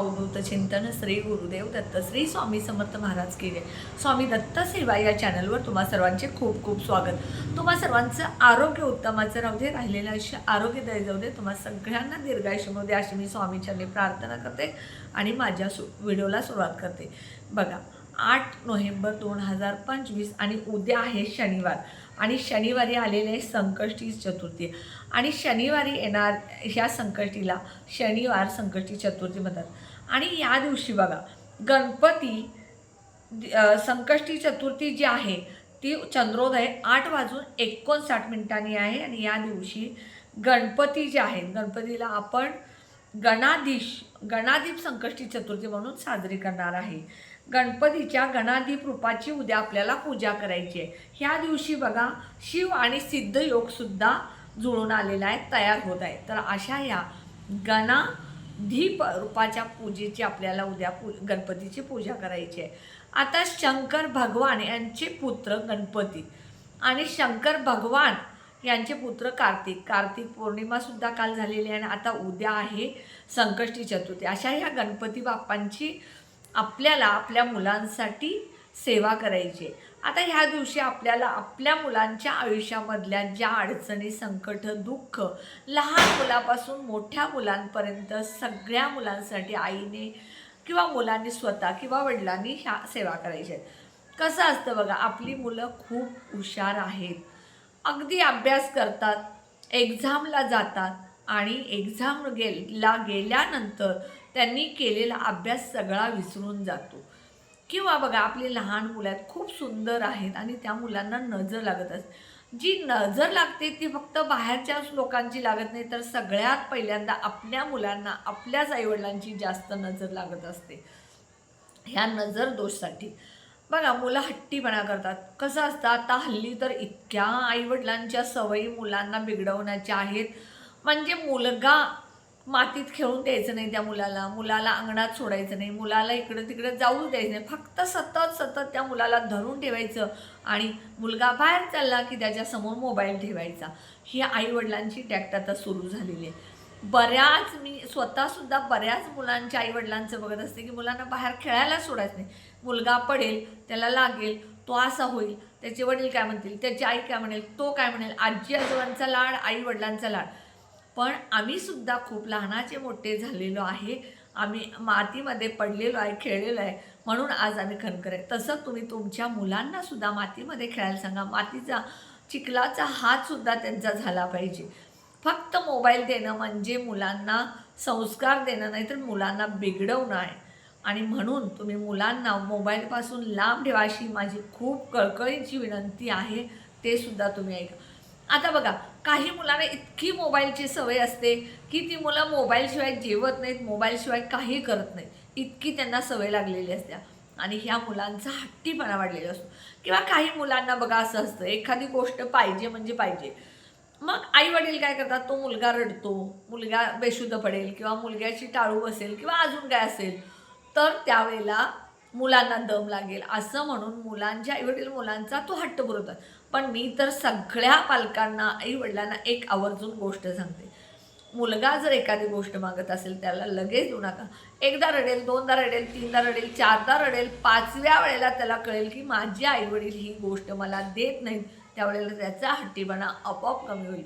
अवधूत चिंतन श्री गुरुदेव दत्त श्री स्वामी समर्थ महाराज की जय. स्वामी दत्त सेवा या चॅनलवर तुम्हा सर्वांचे खूप खूप स्वागत. तुम्हा सर्वांचं आरोग्य उत्तमाचं राहू दे राहिलेलं आयुष्य आरोग्यदायी जाऊ दे. तुम्हा सगळ्यांना दीर्घायुष्य मिळू दे अशी मी स्वामीचरणी प्रार्थना करते आणि माझ्या सु व्हिडिओला सुरुवात करते. बघा आठ नोव्हेंबर दोन हजार पंचवीस आणि उद्या आहे शनिवार आणि शनिवारी आलेले आहे संकष्टी चतुर्थी. आणि शनिवारी येणार ह्या संकष्टीला शनिवार संकष्टी चतुर्थी म्हणतात. आणि या दिवशी बघा गणपती संकष्टी चतुर्थी जी आहे ती चंद्रोदय आठ वाजून एकोणसाठ मिनिटांनी आहे आणि या दिवशी गणपती जे आहेत गणपतीला आपण गणाधीश गणाधीप संकष्टी चतुर्थी म्हणून साजरी करणार आहे. गणपतीच्या गणाधीप रूपाची उद्या आपल्याला पूजा करायची आहे. ह्या दिवशी बघा शिव आणि सिद्ध योगसुद्धा जुळून आलेला आहे तयार होत आहे. तर अशा या गणा दीप रूपाच्या पूजेची आपल्याला उद्या पू गणपतीची पूजा करायची आहे. आता शंकर भगवान यांचे पुत्र गणपती आणि शंकर भगवान यांचे पुत्र कार्तिक. कार्तिक पौर्णिमासुद्धा काल झालेली आहे आणि आता उद्या आहे संकष्टी चतुर्थी. अशा ह्या गणपती बाप्पांची आपल्याला आपल्या मुलांसाठी सेवा करायची आहे. आता ह्या दिवशी आपल्याला आपल्या मुलांच्या आयुष्यामधल्या ज्या अडचणी संकट दुःख लहान मुलापासून मोठ्या मुलांपर्यंत सगळ्या मुलांसाठी आईने किंवा मुलांनी स्वतः किंवा वडिलांनी ह्या सेवा करायच्या आहेत. कसं असतं बघा आपली मुलं खूप हुशार आहेत. अगदी अभ्यास करतात एक्झामला जातात आणि एक्झाम गेला गेल्यानंतर त्यांनी केलेला अभ्यास सगळा विसरून जातो. किंवा बघा आपली लहान मुलं आहेत खूप सुंदर आहेत आणि त्या मुलांना नजर लागत असते. जी नजर लागते ती फक्त बाहेरच्याच लोकांची लागत नाही तर सगळ्यात पहिल्यांदा आपल्या मुलांना आपल्याच आईवडिलांची जास्त नजर लागत असते. ह्या नजर दोषसाठी. बघा मुलं हट्टीपणा करतात. कसं असतं आता हल्ली तर इतक्या आईवडिलांच्या सवयी मुलांना बिघडवण्याच्या आहेत. म्हणजे मुलगा मातीत खेळून द्यायचं नाही त्या मुलाला. मुलाला अंगणात सोडायचं नाही. मुलाला इकडं तिकडं जाऊच द्यायचं नाही. फक्त सतत सतत त्या मुलाला धरून ठेवायचं आणि मुलगा बाहेर चालला की त्याच्यासमोर मोबाईल ठेवायचा. ही आईवडिलांची टॅक्ट आता सुरू झालेली आहे. बऱ्याच मी स्वतःसुद्धा बऱ्याच मुलांच्या आईवडिलांचं बघत असते की मुलांना बाहेर खेळायला सोडायचं नाही. मुलगा पडेल त्याला लागेल तो असा होईल. त्याचे वडील काय म्हणतील? त्याची आई काय म्हणेल? तो काय म्हणेल? आजी आजोबांचा लाड आई वडिलांचा लाड. पण आम्ही सुद्धा खूप लहानाचे मोठे झालेलो आहे. आम्ही मातीमध्ये पडलेलो आहे खेळलेलो आहे. म्हणून आज आम्ही खनकर आहे तसं तुम्ही तुमच्या मुलांनासुद्धा मातीमध्ये खेळायला सांगा. मातीचा चिखलाचा हातसुद्धा त्यांचा झाला पाहिजे. फक्त मोबाईल देणं म्हणजे मुलांना संस्कार देणं नाही तर मुलांना बिघडवणं आहे. आणि म्हणून तुम्ही मुलांना मोबाईलपासून लांब ठेवा अशी माझी खूप कळकळीची विनंती आहे. ते सुद्धा तुम्ही ऐका. आता बघा काही मुलांना इतकी मोबाईलची सवय असते की ती मुलं मोबाईलशिवाय जेवत नाहीत मोबाईलशिवाय काही करत नाहीत. इतकी त्यांना सवय लागलेली असते. आणि ह्या मुलांचा हट्टीपणा वाढलेला असतो. किंवा काही मुलांना बघा असं असतं एखादी गोष्ट पाहिजे म्हणजे पाहिजे. मग आई वडील काय करतात तो मुलगा रडतो मुलगा बेशुद्ध पडेल किंवा मुलग्याची टाळू बसेल किंवा अजून काय असेल तर त्यावेळेला मुलांना दम लागेल. असं म्हणून मुलांच्या आईवडील मुलांचा तो हट्ट पुरवतात. पण मी तर सगळ्या पालकांना आईवडिलांना एक आवर्जून गोष्ट सांगते. मुलगा जर एखादी गोष्ट मागत असेल त्याला लगेच देऊ नका. एकदा रडेल दोनदा रडेल तीनदा रडेल चारदा रडेल पाचव्या वेळेला त्याला कळेल की माझे आईवडील ही गोष्ट मला देत नाहीत. त्यावेळेला त्याचा हट्टीपणा आपोआप कमी होईल.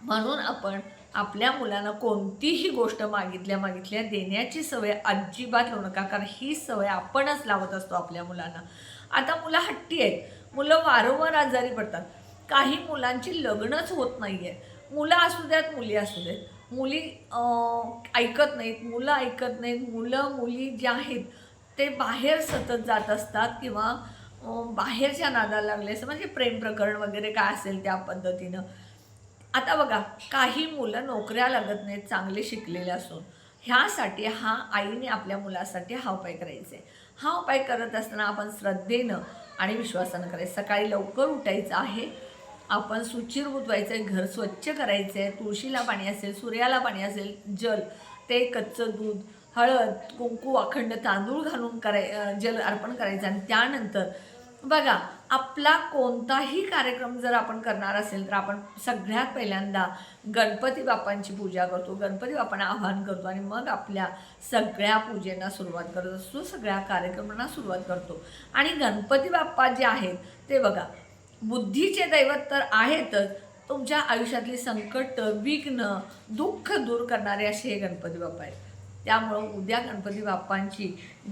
म्हणून आपण आपल्या मुलांना कोणतीही गोष्ट मागितल्या मागितल्या देण्याची सवय अजिबात लावू नका कारण ही सवय आपणच लावत असतो आपल्या मुलांना. आता मुलं हट्टी आहेत. मुलं वारंवार आजारी पडतात. काही मुलांची लग्नच होत नाही आहे मुलं असू द्यात मुली असू देत मुली ऐकत नाहीत मुलं ऐकत नाहीत. मुलं मुली जे आहेत ते बाहेर सतत जात असतात किंवा बाहेरच्या नादाला लागले. असं म्हणजे प्रेम प्रकरण वगैरे काय असेल त्या पद्धतीनं. आता बघा काही मुलं नोकऱ्या लागत नाहीत चांगले शिकलेले असून. ह्यासाठी हा आईने आपल्या मुलासाठी हा उपाय करायचा. आहे हा उपाय करत असताना आपण श्रद्धेनं आणि विश्वासानं करायचं. सकाळी लवकर उठायचं आहे. आपण सुचिर व्हायचं आहे घर स्वच्छ करायचं आहे तुळशीला पाणी असेल सूर्याला पाणी असेल जल ते कच्चं दूध हळद कुंकू अखंड तांदूळ घालून कराय जल अर्पण करायचं. आणि त्यानंतर बघा आपला कोणताही कार्यक्रम जर आपण करणार असेल तर आपण सगळ्यात पहिल्यांदा गणपती बाप्पांची पूजा करतो गणपती बाप्पांना आवाहन करतो आणि मग आपल्या सगळ्या पूजेंना सुरुवात करत असतो सगळ्या कार्यक्रमांना सुरुवात करतो. आणि गणपती बाप्पा जे आहेत ते बघा बुद्धीचे दैवत तर आहेतच तुमच्या आयुष्यातली संकट विघ्न दुःख दूर करणारे असे हे गणपती बाप्पा आहेत. त्यामुळं उद्या गणपती बाप्पांची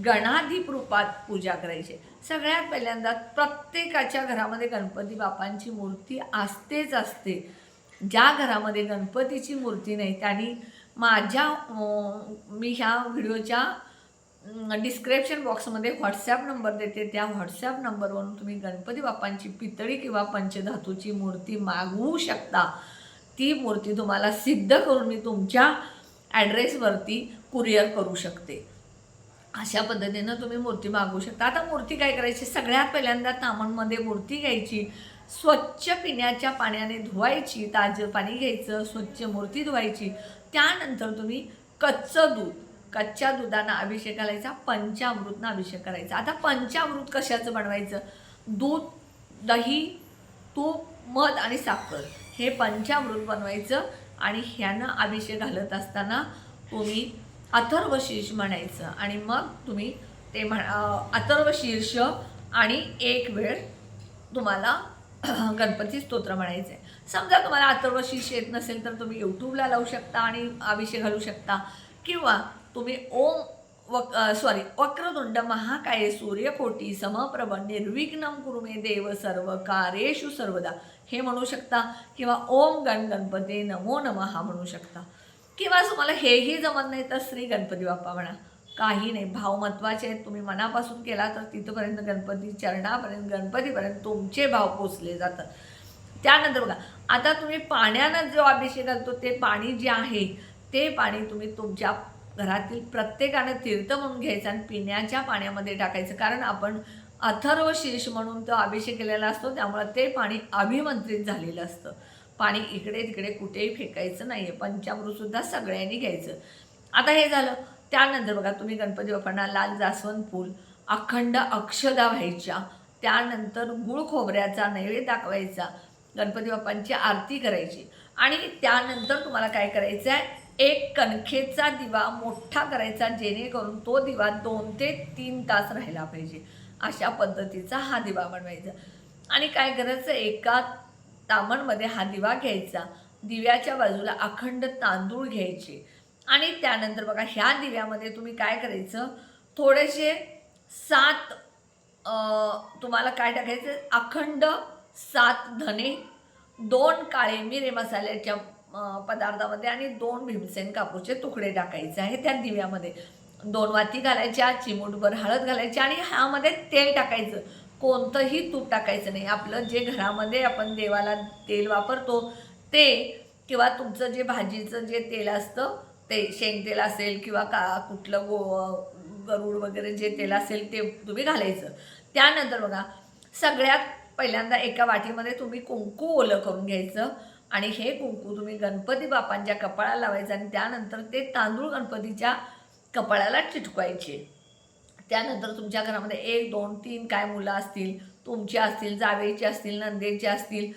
गणाधीप रूपात पूजा करायची. सगळ्यात पहिल्यांदा प्रत्येकाच्या घरामध्ये गणपती बाप्पांची मूर्ती असतेच असते. ज्या घरामध्ये गणपतीची मूर्ती नाही त्यांनी माझ्या मी ह्या व्हिडिओच्या डिस्क्रिप्शन बॉक्समध्ये व्हॉट्सॲप नंबर देते. त्या व्हॉट्सॲप नंबरवरून तुम्ही गणपती बाप्पांची पितळी किंवा पंचधातूची मूर्ती मागवू शकता. ती मूर्ती तुम्हाला सिद्ध करून मी तुमच्या ॲड्रेसवरती कुरिअर करू शकते. अशा पद्धतीनं तुम्ही मूर्ती मागवू शकता. आता मूर्ती काय करायची? सगळ्यात पहिल्यांदा तामणमध्ये मूर्ती घ्यायची. स्वच्छ पिण्याच्या पाण्याने धुवायची ताजं पाणी घ्यायचं स्वच्छ मूर्ती धुवायची. त्यानंतर तुम्ही कच्चं दूध कच्च्या दुधानं अभिषेक करायचा पंचामृतनं अभिषेक करायचा. आता पंचामृत कशाचं बनवायचं? दूध दही तूप मध आणि साखर. हे पंचामृत बनवायचं. आणि ह्यानं अभिषेक घालत असताना तुम्ही अथर्व शीर्ष म्हणायचं. आणि मग तुम्ही ते म्हण अथर्वशीर्ष अथर्व शीर्ष आणि एक वेळ तुम्हाला गणपती स्तोत्र म्हणायचं आहे समजा तुम्हाला अथर्व शीर्ष येत नसेल तर तुम्ही यूट्यूबला लावू शकता आणि अभिषेक घालू शकता. किंवा तुम्ही ओम वक सॉरी वक्रतुंड महाकाय सूर्यकोटी समप्रभ निर्विघ्नम कुरुमे देव सर्व कार्येषु सर्वदा. हे म्हणू शकता किंवा ओम गण गणपती नमो नमः म्हणू शकता. किंवा तुम्हाला हेही जमत नाही तर श्री गणपती बाप्पा म्हणा. काही नाही भाव महत्त्वाचे आहेत. तुम्ही मनापासून केला तर तिथपर्यंत गणपती चरणापर्यंत गणपतीपर्यंत तुमचे भाव पोचले जातात. त्यानंतर बघा आता तुम्ही पाण्यानं जो अभिषेक घालतो ते पाणी जे आहे ते पाणी तुम्ही तुमच्या घरातील प्रत्येकानं तीर्थ म्हणून घ्यायचं आणि पिण्याच्या पाण्यामध्ये टाकायचं. कारण आपण अथर्व शीर्ष म्हणून तो अभिषेक केलेला असतो त्यामुळं ते पाणी अभिमंत्रित झालेलं असतं. पाणी इकडे तिकडे कुठेही फेकायचं नाही आहे पंचामृतसुद्धा सगळ्यांनी घ्यायचं. आता हे झालं. त्यानंतर बघा तुम्ही गणपती बाप्पांना लाल जास्वंद फूल अखंड अक्षदा व्हायच्या. त्यानंतर गुळ खोबऱ्याचा नैवेद्य दाखवायचा. गणपती बाप्पांची आरती करायची. आणि त्यानंतर तुम्हाला काय करायचं आहे एक कणखेचा दिवा मोठा करायचा जेणेकरून तो दिवा दोन ते तीन तास राहिला पाहिजे. अशा पद्धतीचा हा दिवा बनवायचा. आणि काय करायचं एका तामणमध्ये हा दिवा घ्यायचा. दिव्याच्या बाजूला अखंड तांदूळ घ्यायचे. आणि त्यानंतर बघा ह्या दिव्यामध्ये तुम्ही काय करायचं? थोडेसे सात तुम्हाला काय टाकायचं? अखंड सात धने दोन काळे मिरे मसाल्याच्या पदार्थामध्ये आणि दोन भीमसेन कापूरचे तुकडे टाकायचे आहे त्या दिव्यामध्ये दोन वाती घालायच्या चिमूटभर हळद घालायची आणि ह्यामध्ये तेल टाकायचं. कोणतंही तूप टाकायचं नाही. आपलं जे घरामध्ये आपण देवाला तेल वापरतो ते किंवा तुमचं जे भाजीचं जे तेल असतं ते शेंगतेल असेल किंवा का कुठलं गो गरुड वगैरे जे तेल असेल ते तुम्ही घालायचं. त्यानंतर बघा सगळ्यात पहिल्यांदा एका वाटीमध्ये तुम्ही कुंकू ओलं करून घ्यायचं. आणि हे कुंकू तुम्ही गणपती बापांच्या कपाळाला लावायचं आणि त्यानंतर ते तांदूळ गणपतीच्या कपाळाला चिटकवायचे. त्यानंतर तुमच्या घरामध्ये एक दोन तीन काय मुलं असतील तुमची असतील जावेची असतील नंदेची असतील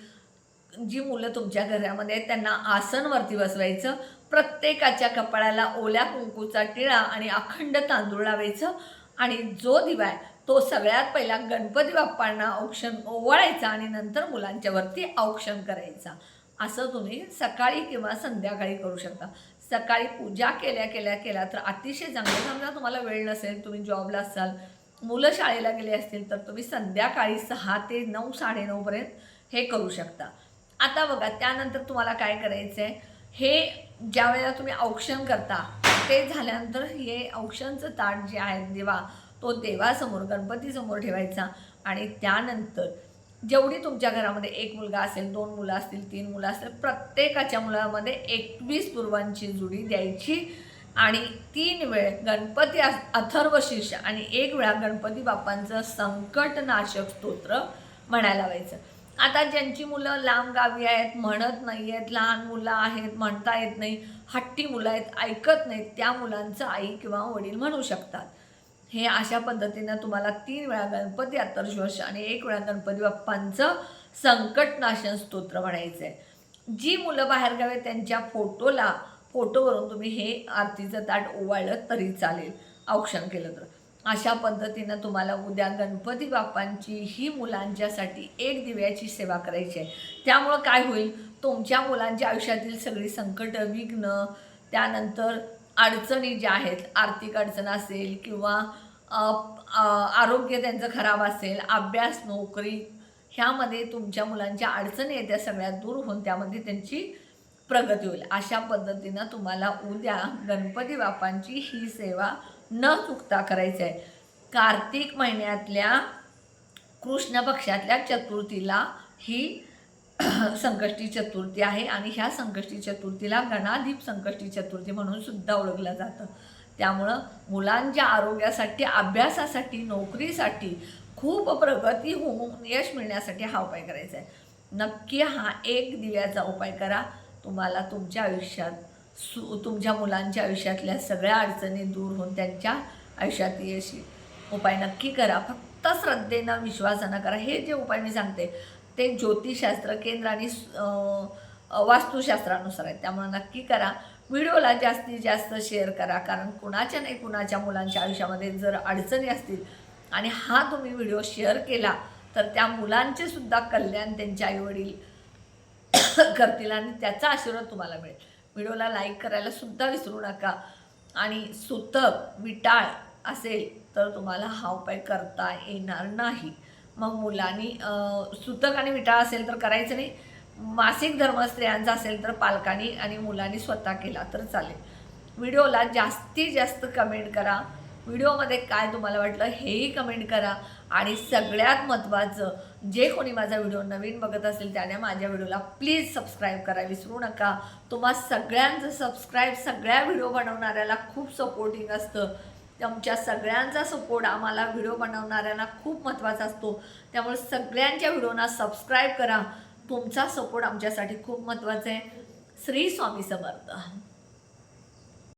जी मुलं तुमच्या घरामध्ये त्यांना आसनवरती बसवायचं प्रत्येकाच्या कपाळाला ओल्या कुंकूचा टिळा आणि अखंड तांदूळ लावायचं आणि जो दिवा आहे तो सगळ्यात पहिला गणपती बाप्पांना औक्षण ओवाळायचा आणि नंतर मुलांच्यावरती औक्षण करायचा. असं तुम्ही सकाळी किंवा संध्याकाळी करू शकता. सकाळी पूजा केल्या केल्या केल्या तर अतिशय चांगलं. समजा तुम्हाला वेळ नसेल तुम्ही जॉबला असाल मुलं शाळेला गेले असतील तर तुम्ही संध्याकाळी सहा ते नऊ साडेनऊपर्यंत हे करू शकता. आता बघा त्यानंतर तुम्हाला काय करायचं आहे हे ज्या वेळेला तुम्ही औक्षण करता ते झाल्यानंतर हे औक्षणचं ताट जे आहे देवा तो देवासमोर गणपतीसमोर ठेवायचा आणि त्यानंतर जेवढी तुमच्या घरामध्ये एक मुलगा असेल दोन मुलं असतील तीन मुलं असतील प्रत्येकाच्या मुलामध्ये एकवीस पूर्वांची जुडी द्यायची आणि तीन वेळ गणपती अ- अथर्व शीर्ष आणि एक वेळा गणपती बाप्पांचं संकटनाशक स्तोत्र म्हणायला लावायचं. आता ज्यांची मुलं लांब गावी आहेत म्हणत नाही आहेत लहान मुलं आहेत म्हणता येत नाही हट्टी मुलं आहेत ऐकत नाहीत त्या मुलांचं आई किंवा वडील म्हणू शकतात. हे अशा पद्धतीनं तुम्हाला तीन वेळा गणपती अत्तरश्वश आणि एक वेळा गणपती बाप्पांचं संकटनाशन स्तोत्र म्हणायचं आहे जी मुलं बाहेरगावी त्यांच्या फोटोला फोटोवरून तुम्ही हे आरतीचं ताट ओवाळलं तरी चालेल. औक्षण केलं तर. अशा पद्धतीनं तुम्हाला उद्या गणपती बाप्पांची ही मुलांच्यासाठी एक दिव्याची सेवा करायची आहे. त्यामुळं काय होईल? तुमच्या मुलांच्या आयुष्यातील सगळी संकट विघ्न त्यानंतर अडचणी ज्या आहेत आर्थिक अडचण असेल किंवा आरोग्य त्यांचं खराब असेल अभ्यास नोकरी ह्यामध्ये तुमच्या मुलांच्या अडचणी आहेत त्या सगळ्या दूर होऊन त्यामध्ये त्यांची प्रगती होईल. अशा पद्धतीनं तुम्हाला उद्या गणपती बाप्पांची ही सेवा न चुकता करायची आहे. कार्तिक महिन्यातल्या कृष्ण पक्षातल्या चतुर्थीला ही संकष्टी चतुर्थी आहे आणि ह्या संकष्टी चतुर्थीला गणाधीप संकष्टी चतुर्थी म्हणून सुद्धा ओळखलं जातं. त्यामुळं मुलांच्या आरोग्यासाठी अभ्यासासाठी नोकरीसाठी खूप प्रगती होऊन यश मिळण्यासाठी हा उपाय करायचा आहे. नक्की हा एक दिव्याचा उपाय करा. तुम्हाला तुमच्या आयुष्यात सु तुमच्या मुलांच्या आयुष्यातल्या सगळ्या अडचणी दूर होऊन त्यांच्या आयुष्यात यश उपाय नक्की करा. फक्त श्रद्धेनं विश्वासानं करा. हे जे उपाय मी सांगते ते ज्योतिषशास्त्र केंद्र आणि वास्तुशास्त्रानुसार आहे. त्यामुळे नक्की करा. व्हिडिओला जास्तीत जास्त शेअर करा. कारण कुणाच्या नाही कुणाच्या मुलांच्या आयुष्यामध्ये जर अडचणी असतील आणि हा तुम्ही व्हिडिओ शेअर केला तर त्या मुलांचे सुद्धा कल्याण त्यांचे आईवडील करतील आणि त्याचा आशीर्वाद तुम्हाला मिळेल. व्हिडिओला लाईक करायला सुद्धा विसरू नका. आणि सुतक विटाळ असेल तर तुम्हाला हा उपाय करता येणार नाही. मग मुलांनी सुतक आणि विटाळ असेल तर करायचं नाही. मासिक धर्म स्त्रियांचा असेल तर पालकांनी आणि मुलांनी स्वतः केला तर चालेल. व्हिडिओला जास्तीत जास्त कमेंट करा. व्हिडिओमध्ये काय तुम्हाला वाटलं हेही कमेंट करा. आणि सगळ्यात महत्त्वाचं जे कोणी माझा व्हिडिओ नवीन बघत असेल त्याने माझ्या व्हिडिओला प्लीज सबस्क्राईब करा विसरू नका. तुम्हा सगळ्यांचं सबस्क्राईब सगळ्या व्हिडिओ बनवणाऱ्याला खूप सपोर्टिंग असतं. आमच्या सगळ्यांचा सपोर्ट आम्हाला व्हिडिओ बनवणाऱ्यांना खूप महत्त्वाचा असतो. त्यामुळे सगळ्यांच्या व्हिडिओना सबस्क्राईब करा. तुमचा सपोर्ट आमच्यासाठी खूप महत्त्वाचा आहे. श्री स्वामी समर्थ.